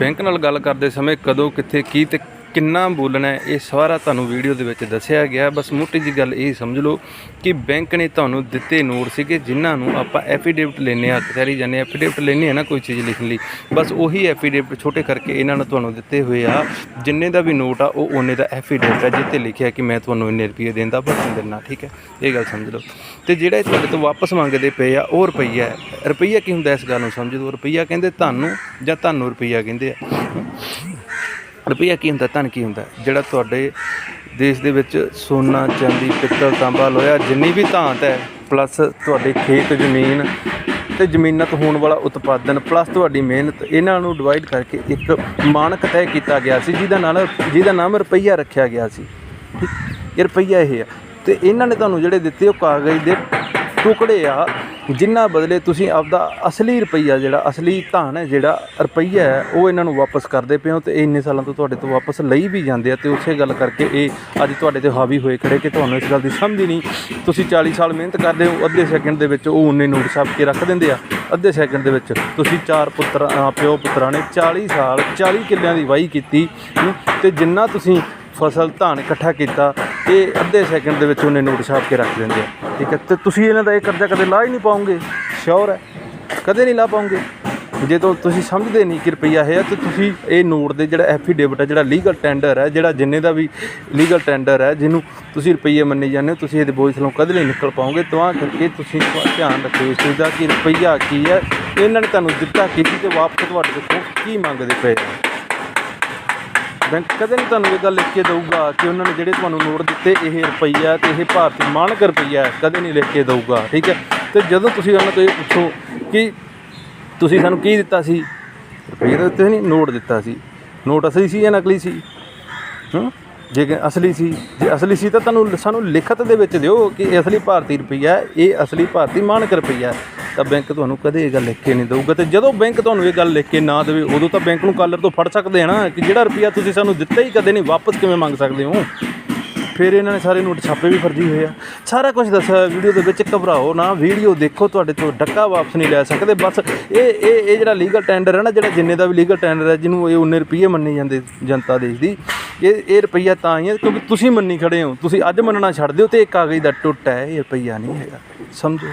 Bank ਨਾਲ ਗੱਲ ਕਰਦੇ ਸਮੇਂ ਕਦੋਂ ਕਿੱਥੇ ਕੀ ਤੇ ਕਿੰਨਾ ਬੋਲਣਾ ਇਹ ਸਾਰਾ ਤੁਹਾਨੂੰ ਵੀਡੀਓ ਦੇ ਵਿੱਚ ਦੱਸਿਆ ਗਿਆ ਬਸ ਮੋਟੀ ਜੀ ਗੱਲ ਇਹ ਸਮਝ ਲਓ ਕਿ ਬੈਂਕ ਨੇ ਤੁਹਾਨੂੰ ਦਿੱਤੇ ਨੋਟ ਸੀਗੇ, ਜਿਨ੍ਹਾਂ ਨੂੰ ਆਪਾਂ ਐਫੀਡੇਵਿਟ ਲੈਨੇ ਆ ਕਚਹਿਰੀ ਜਾਂਦੇ ਐਫੀਡੇਵਿਟ ਲੈਨੇ ਆ ਨਾ ਕੋਈ ਚੀਜ਼ ਲਿਖਣ ਲਈ। ਬਸ ਉਹੀ ਐਫੀਡੇਵਿਟ ਛੋਟੇ ਕਰਕੇ ਇਹਨਾਂ ਨੇ ਤੁਹਾਨੂੰ ਦਿੱਤੇ ਹੋਏ ਆ। ਜਿੰਨੇ ਦਾ ਵੀ ਨੋਟ ਆ, ਉਹ ਉਹਨੇ ਦਾ ਐਫੀਡੇਵਿਟ ਆ ਜਿੱਤੇ ਲਿਖਿਆ ਕਿ ਮੈਂ ਤੁਹਾਨੂੰ ਇੰਨੇ ਰੁਪਏ ਦਿੰਦਾ ਪਰ ਨਹੀਂ ਦਿੰਦਾ, ਠੀਕ ਹੈ? ਇਹ ਗੱਲ ਸਮਝ ਲਓ। ਤੇ ਜਿਹੜਾ ਇਹ ਤੁਹਾਡੇ ਤੋਂ ਵਾਪਸ ਮੰਗਦੇ ਪਏ ਆ, ਉਹ ਰੁਪਈਆ ਰੁਪਈਆ ਕੀ ਹੁੰਦਾ ਇਸ ਗੱਲ ਨੂੰ ਸਮਝ ਲਓ। ਰੁਪਈਆ ਕਹਿੰਦੇ ਤੁਹਾਨੂੰ ਜਾਂ ਤੁਹਾਨੂੰ ਰੁਪਈਆ ਕਹਿੰਦੇ ਆ। ਰੁਪਈਆ ਕੀ ਹੁੰਦਾ, ਧਨ ਕੀ ਹੁੰਦਾ? ਜਿਹੜਾ ਤੁਹਾਡੇ ਦੇਸ਼ ਦੇ ਵਿੱਚ ਸੋਨਾ, ਚਾਂਦੀ, ਪਿੱਤਲ, ਤਾਂਬਾ, ਲੋਹਾ, ਜਿੰਨੀ ਵੀ ਧਾਤ ਹੈ ਪਲੱਸ ਤੁਹਾਡੇ ਖੇਤ, ਜ਼ਮੀਨ ਤੇ ਜ਼ਮੀਨਾਂ ਤੋਂ ਹੋਣ ਵਾਲਾ ਉਤਪਾਦਨ ਪਲੱਸ ਤੁਹਾਡੀ ਮਿਹਨਤ, ਇਹਨਾਂ ਨੂੰ ਡਿਵਾਈਡ ਕਰਕੇ ਇੱਕ ਮਾਨਕ ਤੈਅ ਕੀਤਾ ਗਿਆ ਸੀ, ਜਿਹਦਾ ਨਾਲ, ਜਿਹਦਾ ਨਾਮ ਰੁਪਈਆ ਰੱਖਿਆ ਗਿਆ ਸੀ। ਇਹ ਰੁਪਈਆ ਇਹ ਆ। ਤੇ ਇਹਨਾਂ ਨੇ ਤੁਹਾਨੂੰ ਜਿਹੜੇ ਦਿੱਤੇ, ਉਹ ਕਾਗਜ਼ ਦੇ ਟੁਕੜੇ ਆ ਜਿਨ੍ਹਾਂ ਬਦਲੇ ਤੁਸੀਂ ਆਪਦਾ ਅਸਲੀ ਰੁਪਈਆ ਜਿਹੜਾ ਅਸਲੀ ਧਨ ਹੈ ਜਿਹੜਾ ਰੁਪਈਆ ਹੈ ਉਹ ਇਹਨਾਂ ਨੂੰ ਵਾਪਸ ਕਰਦੇ ਪਏ ਹੋ ਤੇ ਇਹ ਇੰਨੇ ਸਾਲਾਂ ਤੋਂ ਤੁਹਾਡੇ ਤੋਂ ਵਾਪਸ ਲਈ ਵੀ ਜਾਂਦੇ ਆ ਤੇ ਉਸੇ ਗੱਲ ਕਰਕੇ ਇਹ ਅੱਜ ਤੁਹਾਡੇ ਤੇ ਹਾਵੀ ਹੋਏ ਖੜੇ ਕਿ ਤੁਹਾਨੂੰ ਇਸ ਗੱਲ ਦੀ ਸਮਝ ਹੀ ਨਹੀਂ। ਤੁਸੀਂ 40 ਸਾਲ ਮਿਹਨਤ ਕਰਦੇ ਹੋ ਅੱਧੇ ਸੈਕਿੰਡ ਦੇ ਵਿੱਚ ਉਹ ਉਨੇ ਨੋਟ ਛਾਪ ਕੇ ਰੱਖ ਦਿੰਦੇ ਆ ਅੱਧੇ ਸੈਕਿੰਡ ਦੇ ਵਿੱਚ। ਤੁਸੀਂ ਚਾਰ ਪੁੱਤਰ ਪਿਓ ਪੁੱਤਰਾਂ ਨੇ 40 ਸਾਲ 40 ਕਿੱਲਿਆਂ ਦੀ ਵਾਹੀ ਕੀਤੀ ਹਮ, ਤੇ ਜਿੰਨਾ ਤੁਸੀਂ ਫਸਲ ਧਾਨ ਇਕੱਠਾ ਕੀਤਾ ਇਹ ਅੱਧੇ ਸੈਕਿੰਡ ਦੇ ਵਿੱਚ ਉਹਨੇ ਨੋਟ ਛਾਪ ਕੇ ਰੱਖ ਦਿੰਦੇ ਆ। ਠੀਕ ਹੈ? ਤੇ ਤੁਸੀਂ ਇਹਨਾਂ ਦਾ ਇਹ ਕਰਜ਼ਾ ਕਦੇ ਲਾ ਹੀ ਨਹੀਂ ਪਾਉਂਗੇ ਸ਼ੋਰ ਹੈ। ਕਦੇ ਨਹੀਂ ਲਾ ਪਾਉਂਗੇ ਜਦੋਂ ਤੁਸੀਂ ਸਮਝਦੇ ਨਹੀਂ ਕਿ ਰੁਪਈਆ ਹੈ ਤੇ ਤੁਸੀਂ ਇਹ ਨੋਟ ਦੇ ਜਿਹੜਾ ਐਫੀਡੇਵਿਟ ਹੈ ਜਿਹੜਾ ਲੀਗਲ ਟੈਂਡਰ ਹੈ ਜਿਹੜਾ ਜਿੰਨੇ ਦਾ ਵੀ ਲੀਗਲ ਟੈਂਡਰ ਹੈ ਜਿਹਨੂੰ ਤੁਸੀਂ ਰੁਪਈਏ ਮੰਨੀ ਜਾਂਦੇ ਹੋ, ਤੁਸੀਂ ਇਹਦੇ ਬੋਝ ਥਲੋਂ ਕਦੇ ਨਹੀਂ ਨਿਕਲ ਪਾਓਗੇ। ਤਾਂ ਕਰਕੇ ਤੁਸੀਂ ਧਿਆਨ ਰੱਖਿਓ ਇਸ ਚੀਜ਼ ਦਾ ਕਿ ਰੁਪਈਆ ਕੀ ਹੈ, ਇਹਨਾਂ ਨੇ ਤੁਹਾਨੂੰ ਦਿੱਤਾ ਕੀਤੀ ਤੇ ਵਾਪਸ ਤੁਹਾਡੇ ਕੋਲ ਕੀ ਮੰਗਦੇ ਪਏ ਬੈਂਕ ਕਦੇ ਨਹੀਂ ਤੁਹਾਨੂੰ ਇਹ ਗੱਲ ਲਿਖ ਕੇ ਦਊਗਾ ਕਿ ਉਹਨਾਂ ਨੇ ਜਿਹੜੇ ਤੁਹਾਨੂੰ ਨੋਟ ਦਿੱਤੇ ਇਹ ਰੁਪਈਆ ਤੇ ਇਹ ਭਾਰਤੀ ਮਾਨਕ ਰੁਪਈਆ ਕਦੇ ਨਹੀਂ ਲਿਖ ਕੇ ਦਊਗਾ, ਠੀਕ ਹੈ? ਤੇ ਜਦੋਂ ਤੁਸੀਂ ਉਹਨਾਂ ਤੋਂ ਇਹ ਪੁੱਛੋ ਕਿ ਤੁਸੀਂ ਸਾਨੂੰ ਕੀ ਦਿੱਤਾ ਸੀ? ਰੁਪਈਏ ਤਾਂ ਦਿੱਤੇ ਨਹੀਂ ਨੋਟ ਦਿੱਤਾ ਸੀ। ਨੋਟ ਅਸਲੀ ਸੀ ਜਾਂ ਨਕਲੀ ਸੀ? ਹੂੰ? ਜੇ ਕਿ ਅਸਲੀ ਸੀ ਜੇ ਅਸਲੀ ਸੀ ਤਾਂ ਤੁਹਾਨੂੰ ਸਾਨੂੰ ਲਿਖਤ ਦੇ ਵਿੱਚ ਦਿਓ ਕਿ ਇਹ ਅਸਲੀ ਭਾਰਤੀ ਰੁਪਈਆ ਹੈ, ਇਹ ਅਸਲੀ ਭਾਰਤੀ ਮਾਨਕ ਰੁਪਈਆ ਹੈ। ਤਾਂ ਬੈਂਕ ਤੁਹਾਨੂੰ ਕਦੇ ਇਹ ਗੱਲ ਲਿਖ ਕੇ ਨਹੀਂ ਦੇਊਗਾ ਤੇ ਜਦੋਂ ਬੈਂਕ ਤੁਹਾਨੂੰ ਇਹ ਗੱਲ ਲਿਖ ਕੇ ਨਾ ਦੇਵੇ ਉਦੋਂ ਤਾਂ ਬੈਂਕ ਨੂੰ ਕਾਲਰ ਤੋਂ ਫੜ ਸਕਦੇ ਆ ਨਾ ਕਿ ਜਿਹੜਾ ਰੁਪਈਆ ਤੁਸੀਂ ਸਾਨੂੰ ਦਿੱਤਾ ਹੀ ਕਦੇ ਨਹੀਂ ਵਾਪਸ ਕਿਵੇਂ ਮੰਗ ਸਕਦੇ ਹੋ ਫਿਰ ਇਹਨਾਂ ਨੇ ਸਾਰੇ ਨੋਟ ਛਾਪੇ ਵੀ ਫਰਜੀ ਹੋਏ ਆ ਸਾਰਾ ਕੁਝ ਦੱਸਿਆ ਵੀਡੀਓ ਦੇ ਵਿੱਚ ਘਬਰਾਓ ਨਾ ਵੀਡੀਓ ਦੇਖੋ ਤੁਹਾਡੇ ਤੋਂ ਡੱਕਾ ਵਾਪਸ ਨਹੀਂ ਲੈ ਸਕਦੇ ਬਸ ਇਹ ਇਹ ਇਹ ਜਿਹੜਾ ਲੀਗਲ ਟੈਂਡਰ ਹੈ ਨਾ ਜਿਹੜਾ ਜਿੰਨੇ ਦਾ ਵੀ ਲੀਗਲ ਟੈਂਡਰ ਹੈ ਜਿਹਨੂੰ ਇਹ 19 ਰੁਪਏ ਮੰਨੇ ਜਾਂਦੇ ਜਨਤਾ ਦੇਸ਼ ਦੀ ਇਹ ਇਹ ਰੁਪਈਆ ਤਾਂ ਹੀ ਹੈ, ਕਿਉਂਕਿ ਤੁਸੀਂ ਮੰਨੀ ਖੜੇ ਹੋ। ਤੁਸੀਂ ਅੱਜ ਮੰਨਣਾ ਛੱਡ ਦਿਓ ਤੇ ਇਹ ਕਾਗਜ਼ ਦਾ ਟੁੱਟ ਹੈ, ਇਹ ਰੁਪਈਆ ਨਹੀਂ ਹੈਗਾ। ਸਮਝੋ।